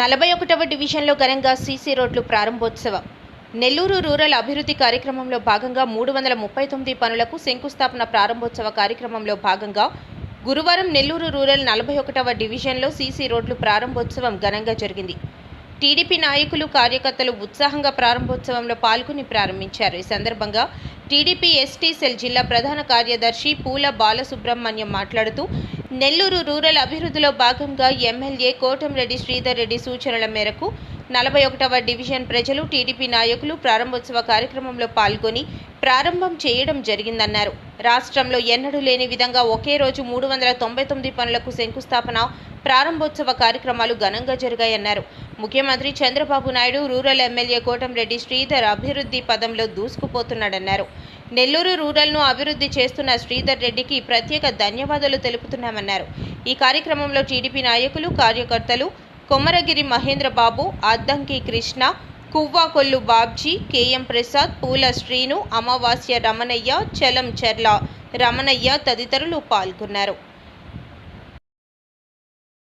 నలభై ఒకటవ డివిజన్లో ఘనంగా సీసీ రోడ్లు ప్రారంభోత్సవం. నెల్లూరు రూరల్ అభివృద్ధి కార్యక్రమంలో భాగంగా మూడు వందల ముప్పై తొమ్మిది పనులకు శంకుస్థాపన ప్రారంభోత్సవ కార్యక్రమంలో భాగంగా గురువారం నెల్లూరు రూరల్ నలభై ఒకటవ డివిజన్లో సీసీ రోడ్లు ప్రారంభోత్సవం ఘనంగా జరిగింది. టీడీపీ నాయకులు కార్యకర్తలు ఉత్సాహంగా ప్రారంభోత్సవంలో పాల్గొని ప్రారంభించారు. ఈ సందర్భంగా టీడీపీ ఎస్టీ సెల్ జిల్లా ప్రధాన కార్యదర్శి పూల బాలసుబ్రహ్మణ్యం మాట్లాడుతూ నెల్లూరు రూరల్ అభివృద్ధిలో భాగంగా ఎమ్మెల్యే కోటంరెడ్డి శ్రీధర్ రెడ్డి సూచనల మేరకు నలభై ఒకటవ డివిజన్ ప్రజలు టీడీపీ నాయకులు ప్రారంభోత్సవ కార్యక్రమంలో పాల్గొని ప్రారంభం చేయడం జరిగిందన్నారు. రాష్ట్రంలో ఎన్నడూ లేని విధంగా ఒకే రోజు మూడు వందల తొంభై తొమ్మిది పనులకు శంకుస్థాపన ప్రారంభోత్సవ కార్యక్రమాలు ఘనంగా జరిగాయన్నారు. ముఖ్యమంత్రి చంద్రబాబు నాయుడు రూరల్ ఎమ్మెల్యే కోటంరెడ్డి శ్రీధర్ అభివృద్ధి పదంలో దూసుకుపోతున్నాడన్నారు. నెల్లూరు రూరల్ను అభివృద్ధి చేస్తున్న శ్రీధర్ రెడ్డికి ప్రత్యేక ధన్యవాదాలు తెలుపుతున్నామన్నారు. ఈ కార్యక్రమంలో టీడీపీ నాయకులు కార్యకర్తలు కొమరగిరి మహేంద్రబాబు అద్దంకి కృష్ణ కువ్వాకొల్లు బాబ్జీ కేఎం ప్రసాద్ పూల శ్రీను అమావాస్య రమణయ్య చలం చెర్ల రమణయ్య తదితరులు పాల్గొన్నారు.